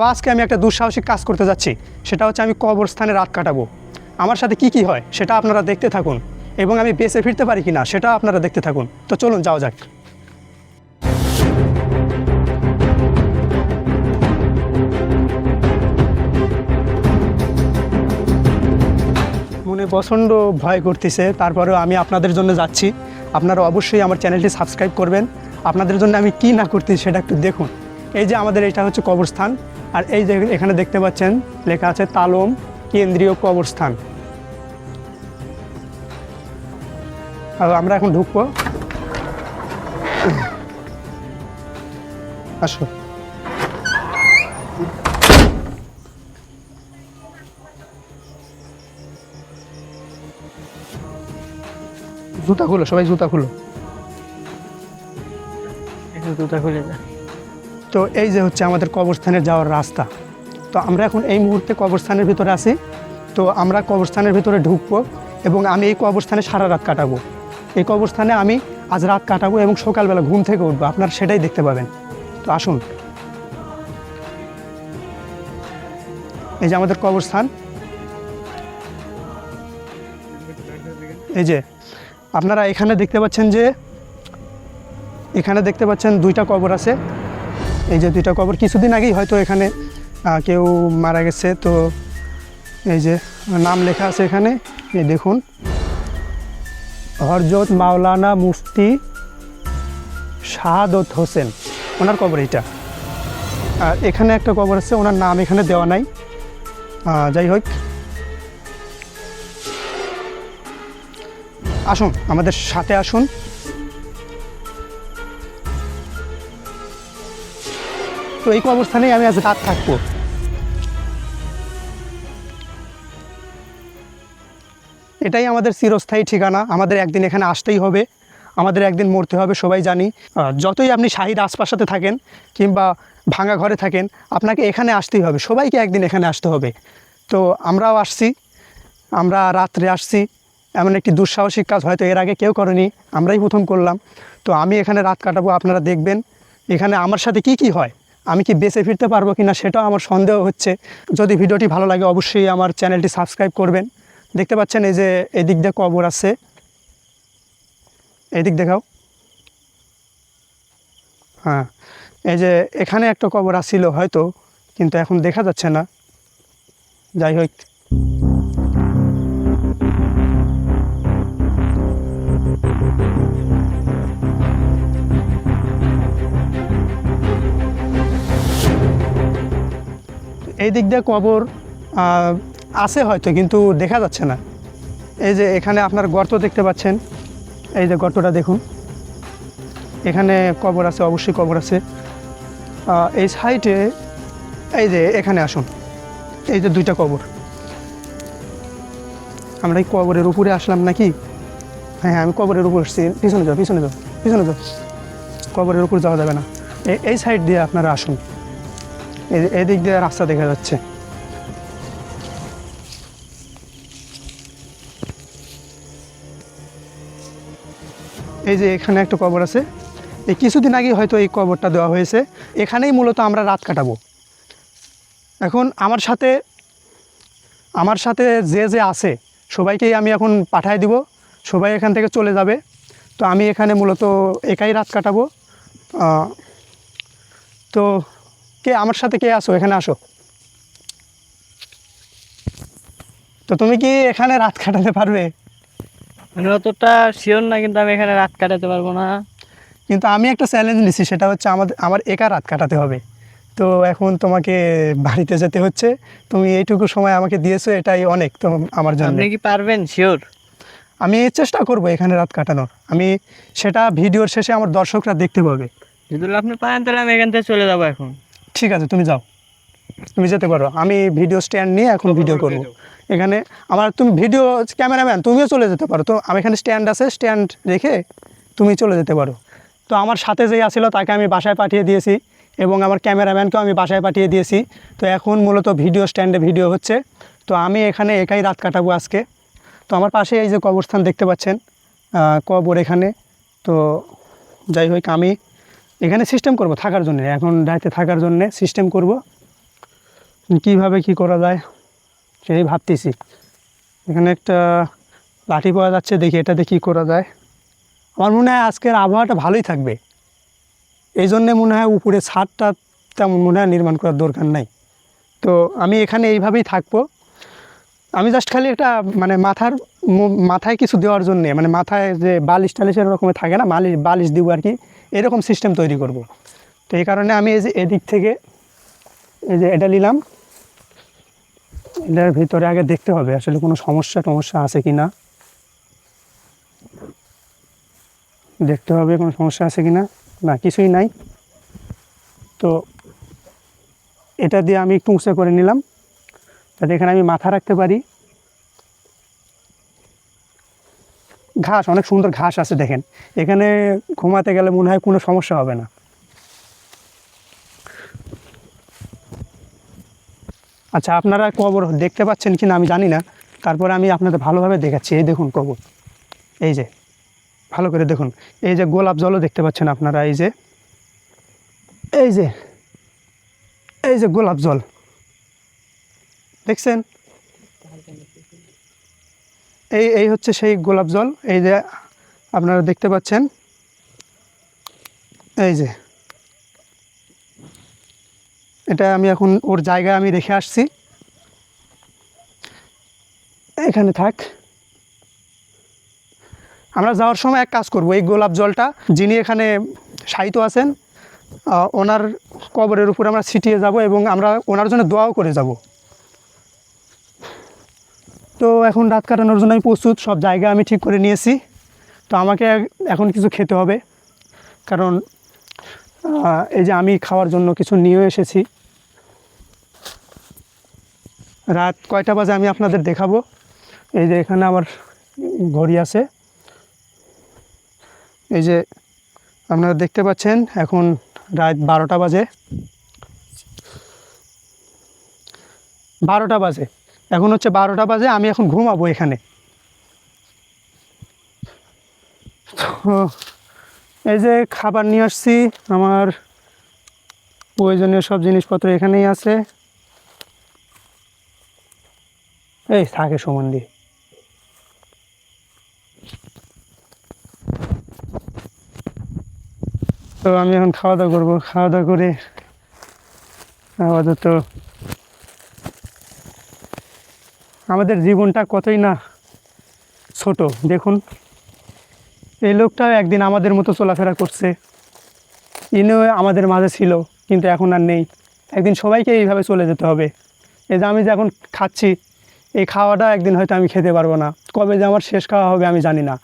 তো আজকে আমি একটা দুঃসাহসিক কাজ করতে যাচ্ছি। সেটা হচ্ছে আমি কবরস্থানে রাত কাটাবো। আমার সাথে কি কি হয়, সেটা আপনারা দেখতে থাকুন এবং আমি বেঁচে ফিরতে পারি কি না সেটা আপনারা দেখতে থাকুন। তো চলুন, যাওয়া যাক। মনে প্রচণ্ড ভয় করতেছে, তারপরেও আমি আপনাদের জন্য যাচ্ছি। আপনারা অবশ্যই আমার চ্যানেলটি সাবস্ক্রাইব করবেন। আপনাদের জন্য আমি কি না করতেছি, সেটা একটু দেখুন। এই যে আমাদের, এটা হচ্ছে কবরস্থান। আর এই যে এখানে দেখতে পাচ্ছেন, লেখা আছে তালম কেন্দ্রীয় কবরস্থান। আর আমরা এখন ঢুকবো। আসো। জুতা খুলো, সবাই জুতা খুলো। জুতা খুলে যা। তো এই যে হচ্ছে আমাদের কবরস্থানে যাওয়ার রাস্তা। তো আমরা এখন এই মুহূর্তে কবরস্থানের ভিতরে আছি। তো আমরা কবরস্থানের ভিতরে ঢুকবো এবং আমি এই কবরস্থানে সারা রাত কাটাবো। এই কবরস্থানে আমি আজ রাত কাটাবো এবং সকালবেলা ঘুম থেকে উঠবো। আপনারা সেটাই দেখতে পাবেন। তো আসুন। এই যে আমাদের কবরস্থান। এই যে আপনারা এখানে দেখতে পাচ্ছেন যে, এখানে দেখতে পাচ্ছেন দুইটা কবর আছে। এই যে দুইটা কবর কিছুদিন আগেই হয়তো এখানে কেউ মারা গেছে, তো এই যে নাম লেখা আছে এখানে, এই দেখুন। হরজত মাওলানা মুফতি শাহাদত হোসেন, ওনার কবর এইটা। আর এখানে একটা কবর আছে, ওনার নাম এখানে দেওয়া নাই। যাই হোক। আসুন, আমাদের সাথে আসুন। তো এই অবস্থানেই আমি আজ রাত থাকব। এটাই আমাদের চিরস্থায়ী ঠিকানা। আমাদের একদিন এখানে আসতেই হবে। আমাদের একদিন মরতে হবে, সবাই জানি। যতই আপনি শাহির আশপাশাতে থাকেন কিংবা ভাঙা ঘরে থাকেন, আপনাকে এখানে আসতেই হবে। সবাইকে একদিন এখানে আসতে হবে। তো আমরাও আসছি। আমরা রাত্রে আসছি। এমন একটি দুঃসাহসিক কাজ হয়তো এর আগে কেউ করেনি। আমরাই প্রথম করলাম। তো আমি এখানে রাত কাটাবো, আপনারা দেখবেন। এখানে আমার সাথে কি কি হয়? আমি কি বেঁচে ফিরতে পারব কি না সেটাও আমার সন্দেহ হচ্ছে। যদি ভিডিওটি ভালো লাগে অবশ্যই আমার চ্যানেলটি সাবস্ক্রাইব করবেন। দেখতে পাচ্ছেন এই যে এদিক দিয়ে কবর আছে। এদিক দেখাও। হ্যাঁ এই যে এখানে একটা কবর আসছিল হয়তো, কিন্তু এখন দেখা যাচ্ছে না। যাই হোক। এই দিক দিয়ে কবর আছে হয়তো, কিন্তু দেখা যাচ্ছে না। এই যে এখানে আপনার গর্ত দেখতে পাচ্ছেন, এই যে গর্তটা দেখুন। এখানে কবর আছে, অবশ্যই কবর আছে। এই সাইডে, এই যে এখানে আসুন। এই যে দুইটা কবর। আমরা এই কবরের উপরে আসলাম নাকি? হ্যাঁ হ্যাঁ আমি কবরের উপর এসেছি পিছনে যাও পিছনে যাও পিছনে যাও। কবরের উপর যাওয়া যাবে না। এই সাইড দিয়ে আপনারা আসুন। এই দিয়ে রাস্তা দেখা যাচ্ছে। এই যে এখানে একটা কবর আছে। এই কিছুদিন আগে হয়তো এই কবরটা দেওয়া হয়েছে। এখানেই মূলত আমরা রাত কাটাবো। এখন আমার সাথে আমার সাথে যে যে আছে, সবাইকেই আমি এখন পাঠায় দিব। সবাই এখান থেকে চলে যাবে। তো আমি এখানে মূলত একাই রাত কাটাবো। তো কে আমার সাথে কে আসো? এখানে আসো। তো তুমি কি এখানে রাত কাটাতে পারবে? আমি অতটা শিওর না কিন্তু আমি এখানে রাত কাটাতে পারব না। কিন্তু আমি একটা চ্যালেঞ্জ নিছি সেটা হচ্ছে আমাদের আমার একা রাত কাটাতে হবে। তো এখন তোমাকে বাড়িতে যেতে হচ্ছে। তুমি এইটুকু সময় আমাকে দিয়েছ এটাই অনেক তো আমার জন্য। আপনি কি পারবেন? শিওর আমি চেষ্টা করব এখানে রাত কাটানোর। আমি সেটা ভিডিওর শেষে আমার দর্শকরা দেখতে পাবে। যদি আপনি পারেন তাহলে আমি এখান থেকে চলে যাব এখন। ঠিক আছে তুমি যাও। তুমি যেতে পারো। আমি ভিডিও স্ট্যান্ড নিয়ে এখন ভিডিও করব। এখানে আমার তুমি ভিডিও ক্যামেরাম্যান তুমিও চলে যেতে পারো। তো আমি এখানে স্ট্যান্ড আছে স্ট্যান্ড রেখে তুমি চলে যেতে পারো। তো আমার সাথে যে আসছিল তাকে আমি বাসায় পাঠিয়ে দিয়েছি এবং আমার ক্যামেরাম্যানকেও আমি বাসায় পাঠিয়ে দিয়েছি। তো এখন মূলত ভিডিও স্ট্যান্ডে ভিডিও হচ্ছে। তো আমি এখানে একাই রাত কাটাবো আজকে। তো আমার পাশে এই যে কবরস্থান দেখতে পাচ্ছেন কবর এখানে। তো যাই হোক আমি এখানে সিস্টেম করব থাকার জন্য। এখন রাতে থাকার জন্য সিস্টেম করব। কীভাবে কি করা যায়, সেই ভাবতেছি। এখানে একটা লাঠি পাওয়া যাচ্ছে, দেখি এটাতে কী করা যায়। আমার মনে হয় আজকের আবহাওয়াটা ভালোই থাকবে। এই জন্যে মনে হয় উপরে ছাদটা তেমন মনে হয় নির্মাণ করার দরকার নাই। তো আমি এখানে এইভাবেই থাকব। আমি জাস্ট খালি একটা মানে মাথার মাথায় কিছু দেওয়ার জন্যে মানে মাথায় যে বালিশ টালিশ এরকমের থাকে না বালিশ বালিশ দিব আর কি। এরকম সিস্টেম তৈরি করব। তো এই কারণে আমি এই যে এদিক থেকে এই যে এটা নিলাম। এটার ভিতরে আগে দেখতে হবে আসলে কোনো সমস্যা টমস্যা আছে কি না দেখতে হবে কোনো সমস্যা আছে কি না না কিছুই নাই। তো এটা দিয়ে আমি একটু উঁচে করে নিলাম। যাতে এখানে আমি মাথা রাখতে পারি। ঘাস, অনেক সুন্দর ঘাস আছে দেখেন। এখানে ঘুমাতে গেলে মনে হয় কোনো সমস্যা হবে না। আচ্ছা আপনারা কবর দেখতে পাচ্ছেন কি না আমি জানি না। তারপরে আমি আপনাদের ভালোভাবে দেখাচ্ছি। এই দেখুন কবর। এই যে, ভালো করে দেখুন। এই যে গোলাপ জলও দেখতে পাচ্ছেন আপনারা, এই যে। এই যে এই যে গোলাপ জল। দেখছেন? এই এই হচ্ছে সেই গোলাপ জল। এই যে আপনারা দেখতে পাচ্ছেন। এই যে। এটা আমি এখন ওর জায়গায় আমি রেখে আসছি। এখানে থাক। আমরা যাওয়ার সময় এক কাজ করব, এই গোলাপ জলটা। যিনি এখানে সাহিত্য আছেন ওনার কবরের উপর আমরা ছিটিয়ে যাব এবং আমরা ওনার জন্য দোয়াও করে যাব। তো এখন রাত কাটানোর জন্য আমি প্রস্তুত, সব জায়গা আমি ঠিক করে নিয়েছি। তো আমাকে এখন কিছু খেতে হবে। কারণ এই যে আমি খাওয়ার জন্য কিছু নিয়ে এসেছি। রাত কয়টা বাজে আমি আপনাদের দেখাবো। এই যে এখানে আমার ঘড়ি আছে। এই যে আপনারা দেখতে পাচ্ছেন, এখন রাত বারোটা বাজে। বারোটা বাজে। এখন হচ্ছে বারোটা বাজে, আমি এখন ঘুমাবো এখানে। তো এই যে খাবার নিয়ে আসছি, আমার প্রয়োজনীয় সব জিনিসপত্র এখানেই আছে। এই থাকে সম্বন্ধে তো আমি এখন খাওয়া দাওয়া করব, খাওয়া দাওয়া করে আপাতত আমাদের জীবনটা কতই না ছোট। দেখুন, এই লোকটাও একদিন আমাদের মতো চলাফেরা করছে। ইনিও আমাদের মাঝে ছিল, কিন্তু এখন আর নেই। একদিন সবাইকে এইভাবে চলে যেতে হবে। এই যে আমি যে এখন খাচ্ছি, এই খাওয়াটা একদিন হয়তো আমি খেতে পারব না। কবে যে আমার শেষ খাওয়া হবে আমি জানি না।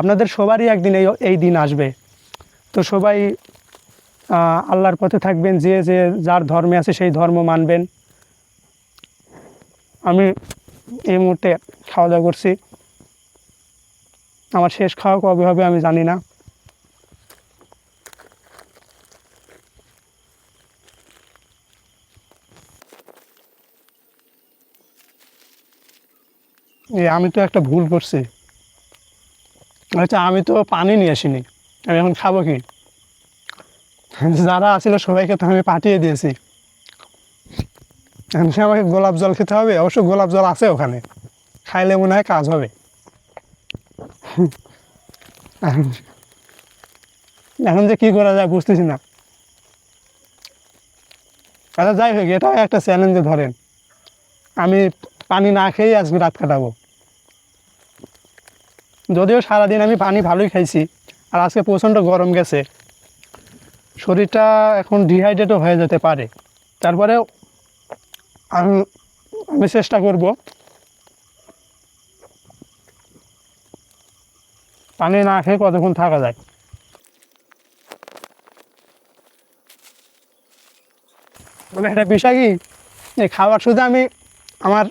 আপনাদের সবারই একদিন এই এই দিন আসবে। তো সবাই আল্লাহর পথে থাকবেন, যে যে, যার ধর্মে আছে সেই ধর্ম মানবেন। আমি এই মুহূর্তে খাওয়া দাওয়া করছি। আমার শেষ খাওয়া কবে হবে আমি জানি না। আমি তো একটা ভুল করছি। আচ্ছা আমি তো পানি নিয়ে আসিনি। আমি এখন খাব কি? যারা আছিল সবাইকে তো আমি পাঠিয়ে দিয়েছি। এখন সে আমাকে গোলাপ জল খেতে হবে, অবশ্য গোলাপ জল আছে ওখানে। খাইলে মনে হয় কাজ হবে। এখন যে কী করা যায় বুঝতেছি না। আচ্ছা যাই হোক এটাও একটা চ্যালেঞ্জে ধরেন। আমি পানি না খেয়েই আজকে রাত কাটাবো। যদিও সারাদিন আমি পানি ভালোই খাইছি, আর আজকে প্রচণ্ড গরম গেছে। শরীরটা এখন ডিহাইড্রেটও হয়ে যেতে পারে। তারপরেও আমি আমি চেষ্টা করব। পানি না খেয়ে কতক্ষণ থাকা যায়? বলে একটা বিষয় কি? এই খাবার শুধু আমি আমার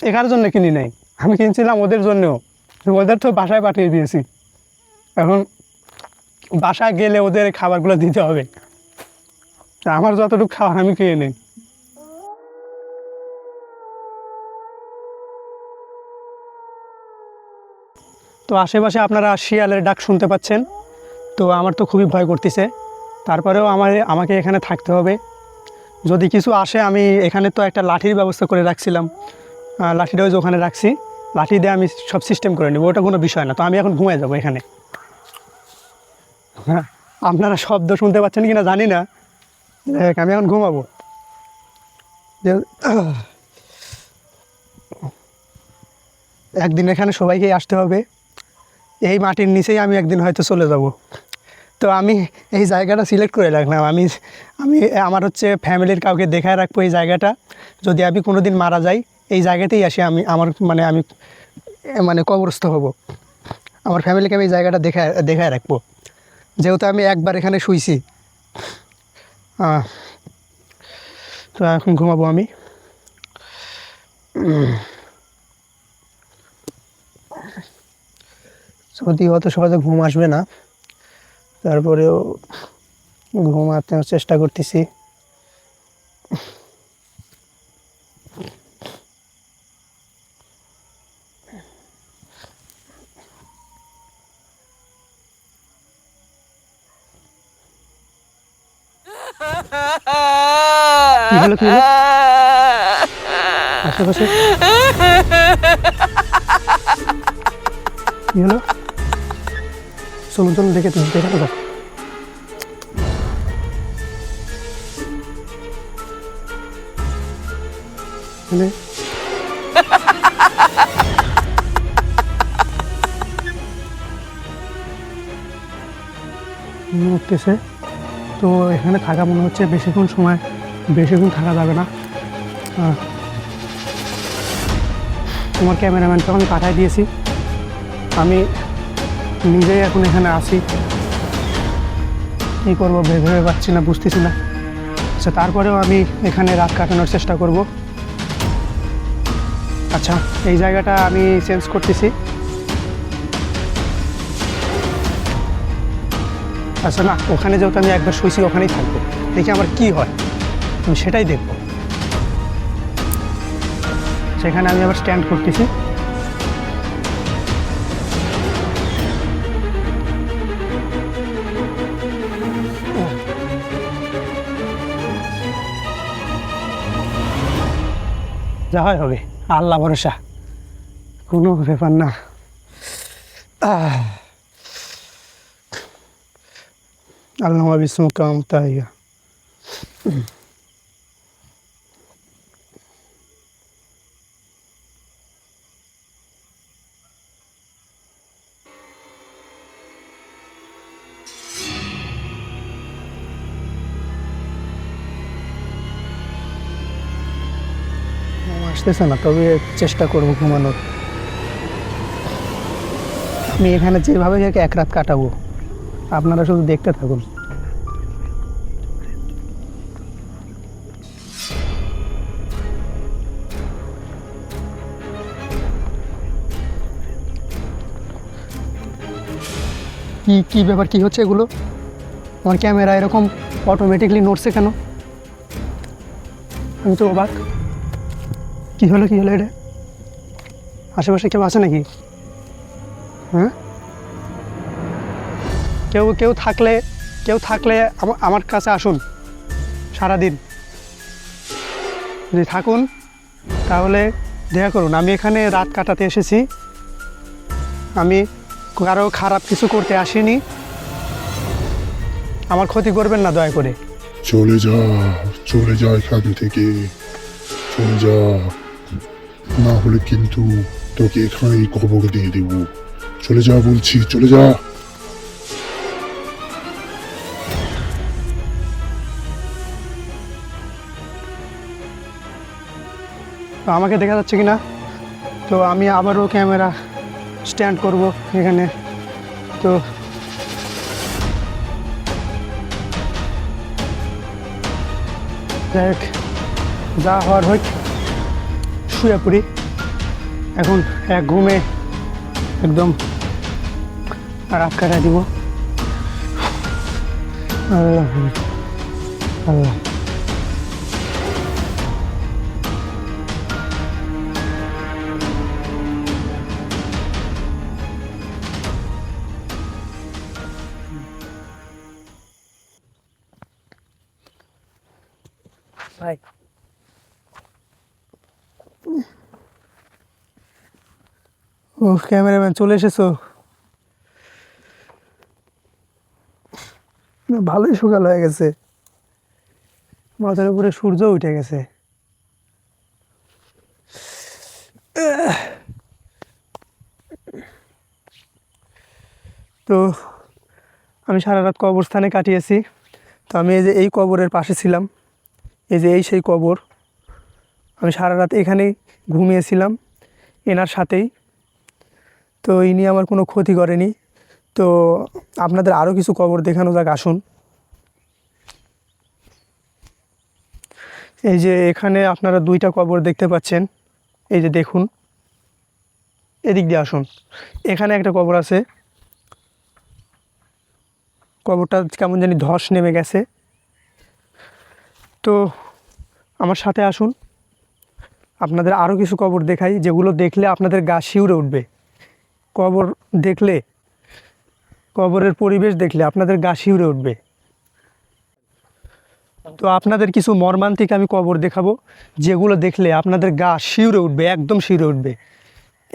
শেখার জন্য কিনি নাই। আমি কিনছিলাম ওদের জন্যও। ওদের তো বাসায় পাঠিয়ে দিয়েছি। এখন বাসায় গেলে ওদের খাবারগুলো দিতে হবে। আমার যতটুকু খাবার আমি খেয়ে নিই। তো আশেপাশে আপনারা শিয়ালের ডাক শুনতে পাচ্ছেন। তো আমার তো খুবই ভয় করতেছে। তারপরেও আমার আমাকে এখানে থাকতে হবে। যদি কিছু আসে আমি এখানে তো একটা লাঠির ব্যবস্থা করে রাখছিলাম। আহ, লাঠিটা ওই যে ওখানে রাখছি। লাঠি দিয়ে আমি সব সিস্টেম করে নেব। ওটা কোনো বিষয় না। তো আমি এখন ঘুমিয়ে যাব এখানে। হ্যাঁ আপনারা শব্দ শুনতে পাচ্ছেন কি না জানি না। দেখ, আমি এখন ঘুমাবো। একদিন এখানে সবাইকেই আসতে হবে। এই মাটির নিচেই আমি একদিন হয়তো চলে যাব। তো আমি এই জায়গাটা সিলেক্ট করে রাখলাম। আমি আমি, আমার হচ্ছে ফ্যামিলির কাউকে দেখায় রাখব এই জায়গাটা। যদি আমি কোনো দিন মারা যাই, এই জায়গাতেই আসি আমি, আমার মানে আমি মানে কবরস্থ হব। আমার ফ্যামিলিকে আমি এই জায়গাটা দেখায় দেখায় রাখব। যেহেতু আমি একবার এখানে শুইছি। তো এখন ঘুমাবো আমি। যদি অত সহজে ঘুম আসবে না। তারপরেও ঘুমাতে চেষ্টা করতেছি। আশেপাশে? কি হলো? চলুন দেখে তুমি দেখে মানে? উঠতেছে তো এখানে থাকা মনে হচ্ছে বেশিক্ষণ সময়, বেশিক্ষণ থাকা যাবে না। তোমার ক্যামেরাম্যানকে আমি পাঠাই দিয়েছি। আমি নিজেই এখন এখানে আসি কী করব ভেবে ভেবে পাচ্ছি না, বুঝতেছি না। আচ্ছা তারপরেও আমি এখানে রাত কাটানোর চেষ্টা করব। আচ্ছা এই জায়গাটা আমি চেঞ্জ করতেছি। আচ্ছা না, ওখানে যেহেতু আমি একবার শুয়েছি, ওখানেই থাকব। দেখি আমার কি হয়। আমি সেটাই দেখব। সেখানে আমি আবার স্ট্যান্ড করতেছি। যা হয় হবে। আল্লাহ ভরসা। কোনো ব্যাপার না। আল্লাহ বিষ্ণু কাম তাই আসতেছে না, তবে চেষ্টা করব ঘুমানোর। আমি এখানে যেভাবে এক রাত কাটাবো, আপনারা শুধু দেখতে থাকুন। কি কি ব্যাপার, কি হচ্ছে এগুলো? আমার ক্যামেরা এরকম অটোমেটিকলি নড়ছে কেন? আমি তো অবাক। কি হলো কি হলো এটা? আশেপাশে কেউ আছে নাকি? হ্যাঁ? কেউ কেউ থাকলে কেউ থাকলে আমার কাছে আসুন সারাদিন। যদি থাকুন, তাহলে দেখা করুন। আমি এখানে রাত কাটাতে এসেছি। আমি কারও খারাপ কিছু করতে আসিনি। আমার ক্ষতি করবেন না, দয়া করে। চলে যা চলে যা এখান থেকে। চলে যা না হলে কিন্তু তোকে এখানেই কবর দিয়ে দেব। চলে যা বলছি চলে যা। আমাকে দেখা যাচ্ছে কি না তো আমি আবারও ক্যামেরা স্ট্যান্ড করব এখানে। তো হোক, যা হওয়ার হোক শুয়ে পড়ি। এখন এক ঘুমে একদম রাত কাটাই দিব। আল্লাহ আল্লাহ ভাই ও ক্যামেরাম্যান, চলে এসেছ? ভালোই সকাল হয়ে গেছে। মাথার উপরে সূর্য উঠে গেছে। তো, আমি সারা রাত কবরস্থানে কাটিয়েছি। তো আমি এই যে এই কবরের পাশে ছিলাম। এই যে এই সেই কবর। আমি সারা রাত এখানেই ঘুমিয়েছিলাম। এনার সাথেই তো ইনি আমার কোনো ক্ষতি করেনি। তো আপনাদের আরও কিছু কবর দেখানো যাক, আসুন। এই যে এখানে আপনারা দুইটা কবর দেখতে পাচ্ছেন। এই যে দেখুন। এদিক দিয়ে আসুন। এখানে একটা কবর আছে। কবরটা কেমন জানি ধস নেমে গেছে। তো আমার সাথে আসুন। আপনাদের আরও কিছু কবর দেখাই, যেগুলো দেখলে আপনাদের গা শিউরে উঠবে। কবর দেখলে, কবরের পরিবেশ দেখলে আপনাদের গা শিউরে উঠবে। তো আপনাদের কিছু মর্মান্তিক আমি কবর দেখাবো, যেগুলো দেখলে আপনাদের গা শিউরে উঠবে, একদম শিউরে উঠবে।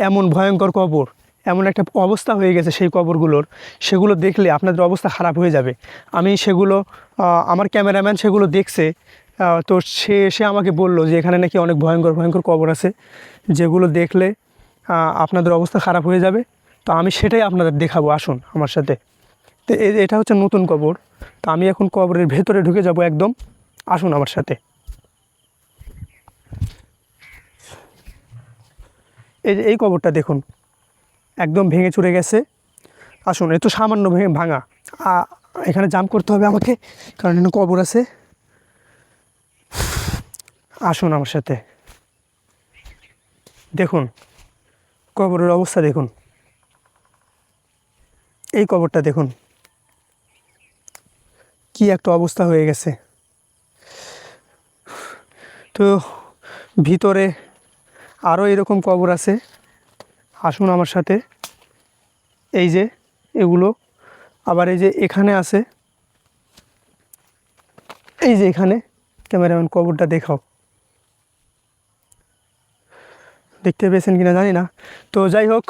এমন ভয়ঙ্কর কবর, এমন একটা অবস্থা হয়ে গেছে সেই কবরগুলোর, সেগুলো দেখলে আপনাদের অবস্থা খারাপ হয়ে যাবে। আমি সেগুলো আমার ক্যামেরাম্যান সেগুলো দেখছে তো সে এসে আমাকে বলল যে এখানে নাকি অনেক ভয়ঙ্কর ভয়ঙ্কর কবর আছে, যেগুলো দেখলে আপনাদের অবস্থা খারাপ হয়ে যাবে। তো আমি সেটাই আপনাদের দেখাবো, আসুন আমার সাথে। তো এটা হচ্ছে নতুন কবর। তো আমি এখন কবরের ভেতরে ঢুকে যাব একদম। আসুন আমার সাথে। এই এই কবরটা দেখুন। একদম ভেঙে চুরে গেছে। আসুন, এ তো সামান্য ভেঙে। ভাঙা এখানে জাম করতে হবে আমাকে, কারণ এখানে কবর আছে। আসুন আমার সাথে। দেখুন কবরের অবস্থা দেখুন। এই কবরটা দেখুন। কি একটা অবস্থা হয়ে গেছে। তো ভিতরে আরও এরকম কবর আছে। আসুন আমার সাথে। এই যে এগুলো। আবার এই যে এখানে আছে। এই যে এখানে ক্যামেরাম্যান কবরটা দেখাও। দেখতে পেয়েছেন কিনা জানি না। তো যাই হোক,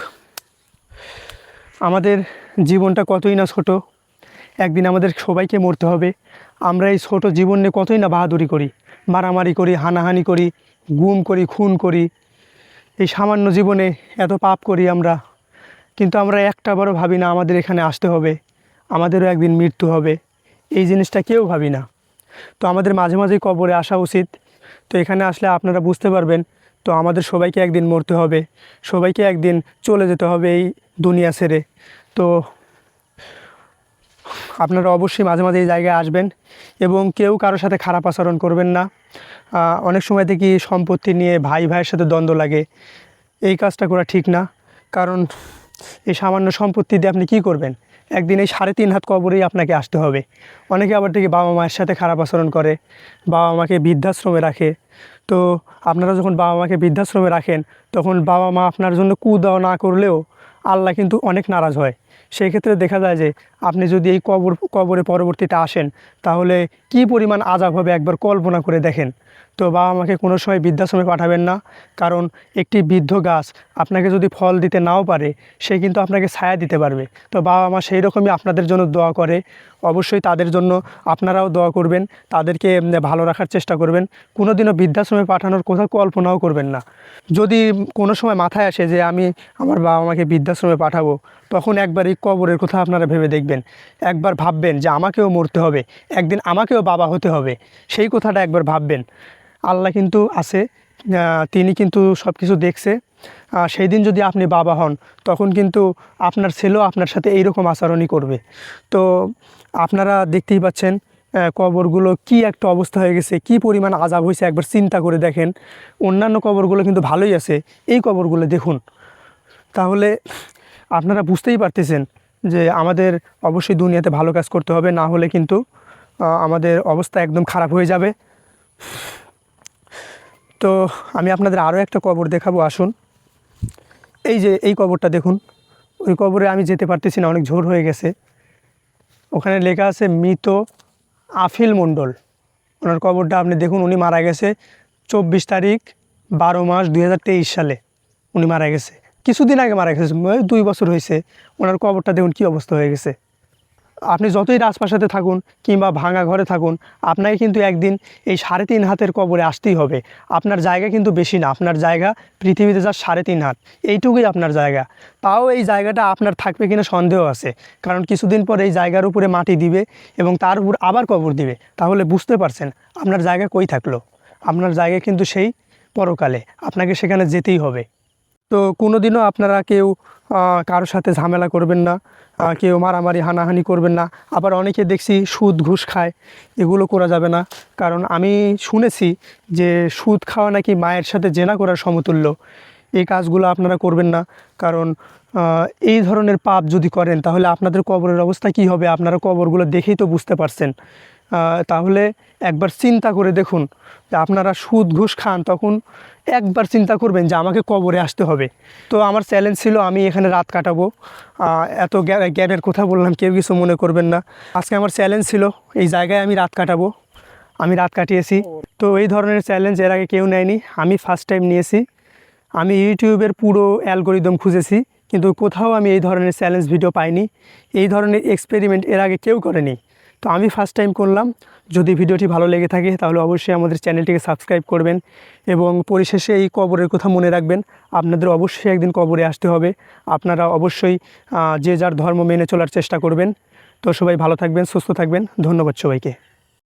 আমাদের জীবনটা কতই না ছোট। একদিন আমাদের সবাইকে মরতে হবে। আমরা এই ছোট জীবন নিয়ে কতই না বাহাদুরি করি, মারামারি করি, হানাহানি করি, গুম করি, খুন করি। এই সামান্য জীবনে এত পাপ করি আমরা, কিন্তু আমরা একটা বড় ভাবি না আমাদের এখানে আসতে হবে, আমাদেরও একদিন মৃত্যু হবে। এই জিনিসটা কেউ ভাবি না। তো আমাদের মাঝে মাঝেই কবরে আসা উচিত। তো এখানে আসলে আপনারা বুঝতে পারবেন তো আমাদের সবাইকে একদিন মরতে হবে। সবাইকে একদিন চলে যেতে হবে এই দুনিয়া ছেড়ে। তো আপনারা অবশ্যই মাঝে মাঝে এই জায়গায় আসবেন এবং কেউ কারোর সাথে খারাপ আচরণ করবেন না। অনেক সময় দেখি সম্পত্তি নিয়ে ভাই ভাইয়ের সাথে দ্বন্দ্ব লাগে। এই কাজটা করা ঠিক না। কারণ এই সামান্য সম্পত্তি দিয়ে আপনি কী করবেন? একদিন এই সাড়ে তিন হাত কবরেই আপনাকে আসতে হবে। অনেকে আবার দেখি বাবা মায়ের সাথে খারাপ আচরণ করে, বাবা মাকে বৃদ্ধাশ্রমে রাখে। তো আপনারা যখন বাবা মাকে বৃদ্ধাশ্রমে রাখেন, তখন বাবা মা আপনার জন্য কু দেওয়া না করলেও আল্লাহ কিন্তু অনেক নারাজ হয়। সেই ক্ষেত্রে দেখা যায় যে আপনি যদি এই কবর, কবরে পরবর্তীতে আসেন, তাহলে কি পরিমাণ আজাব হবে একবার কল্পনা করে দেখেন। তো বাবা মাকে কোনো সময় বৃদ্ধাশ্রমে পাঠাবেন না, কারণ একটি বৃদ্ধ গাছ আপনাকে যদি ফল দিতে নাও পারে, সে কিন্তু আপনাকে ছায়া দিতে পারবে। তো বাবা মা সেই রকমই আপনাদের জন্য দোয়া করে। অবশ্যই তাদের জন্য আপনারাও দোয়া করবেন, তাদেরকে ভালো রাখার চেষ্টা করবেন। কোনো দিনও বৃদ্ধাশ্রমে পাঠানোর কোথাও কল্পনাও করবেন না। যদি কোনো সময় মাথায় আসে যে আমি আমার বাবা মাকে বৃদ্ধাশ্রমে পাঠাবো, তখন একবার এই কবরের কথা আপনারা ভেবে দেখবেন। একবার ভাববেন যে আমাকেও মরতে হবে, একদিন আমাকেও বাবা হতে হবে। সেই কথাটা একবার ভাববেন। আল্লাহ কিন্তু আছে তিনি কিন্তু সব কিছু দেখছে। সেই দিন যদি আপনি বাবা হন, তখন কিন্তু আপনার ছেলেও আপনার সাথে এইরকম আচরণই করবে। তো আপনারা দেখতেই পাচ্ছেন কবরগুলো কি একটা অবস্থা হয়ে গেছে, কি পরিমাণ আজাব হয়েছে, একবার চিন্তা করে দেখেন। অন্যান্য কবরগুলো কিন্তু ভালোই আছে, এই কবরগুলো দেখুন। তাহলে আপনারা বুঝতেই পারতেছেন যে আমাদের অবশ্যই দুনিয়াতে ভালো কাজ করতে হবে, না হলে কিন্তু আমাদের অবস্থা একদম খারাপ হয়ে যাবে। তো আমি আপনাদের আরও একটা কবর দেখাবো, আসুন। এই যে, এই কবরটা দেখুন। ওই কবরে আমি যেতে পারতেছি না, অনেক ঝোর হয়ে গেছে। ওখানে লেখা আছে, মৃত আফিল মণ্ডল। ওনার কবরটা আপনি দেখুন, উনি মারা গেছে চব্বিশ তারিখ, বারো মাস দু হাজার তেইশ সালে। উনি মারা গেছে। কিছুদিন আগে মারা গেছে, দুই বছর হয়েছে। ওনার কবরটা দেখুন কী অবস্থা হয়ে গেছে। আপনি যতই রাজপ্রাসাদে থাকুন কিংবা ভাঙা ঘরে থাকুন, আপনাকে কিন্তু একদিন এই সাড়ে তিন হাতের কবরে আসতেই হবে। আপনার জায়গা কিন্তু বেশি না, আপনার জায়গা পৃথিবীতে যা সাড়ে তিন হাত, এইটুকুই আপনার জায়গা। তাও এই জায়গাটা আপনার থাকবে কিনা সন্দেহ আছে, কারণ কিছুদিন পর এই জায়গার উপরে মাটি দিবে এবং তার উপর আবার কবর দিবে। তাহলে বুঝতে পারছেন আপনার জায়গা কই থাকল। আপনার জায়গা কিন্তু সেই পরকালে, আপনাকে সেখানে যেতেই হবে। তো কোনোদিনও আপনারা কেউ কারোর সাথে ঝামেলা করবেন না। কেউ মারামারি, হানাহানি করবেন না। আবার অনেকে দেখছি সুদ, ঘুষ খায়। এগুলো করা যাবে না। কারণ আমি শুনেছি যে সুদ খাওয়া নাকি মায়ের সাথে জেনা করার সমতুল্য। এই কাজগুলো আপনারা করবেন না। কারণ এই ধরনের পাপ যদি করেন, তাহলে আপনাদের কবরের অবস্থা কি হবে? আপনারা কবরগুলো দেখেই তো বুঝতে পারছেন। তাহলে একবার চিন্তা করে দেখুন যে আপনারা সুদ, ঘুষ খান, তখন একবার চিন্তা করবেন যে আমাকে কবরে আসতে হবে। তো আমার চ্যালেঞ্জ ছিল আমি এখানে রাত কাটাবো। এত জ্ঞা- জ্ঞানের কথা বললাম, কেউ কিছু মনে করবেন না। আজকে আমার চ্যালেঞ্জ ছিল, এই জায়গায় আমি রাত কাটাবো। আমি রাত কাটিয়েছি। তো এই ধরনের চ্যালেঞ্জ এর আগে কেউ নেয়নি। আমি ফার্স্ট টাইম নিয়েছি। আমি ইউটিউবের পুরো অ্যালগোরিদম খুঁজেছি, কিন্তু কোথাও আমি এই ধরনের চ্যালেঞ্জ ভিডিও পাইনি। এই ধরনের এক্সপেরিমেন্ট এর আগে কেউ করেনি। তো আমি ফার্স্ট টাইম করলাম। যদি ভিডিওটি ভালো লেগে থাকে, তাহলে অবশ্যই আমাদের চ্যানেলটিকে সাবস্ক্রাইব করবেন এবং পরিশেষে এই কবরের কথা মনে রাখবেন। আপনাদের অবশ্যই একদিন কবরে আসতে হবে। আপনারা অবশ্যই যে যার ধর্ম মেনে চলার চেষ্টা করবেন। তো সবাই ভালো থাকবেন, সুস্থ থাকবেন। ধন্যবাদ সবাইকে।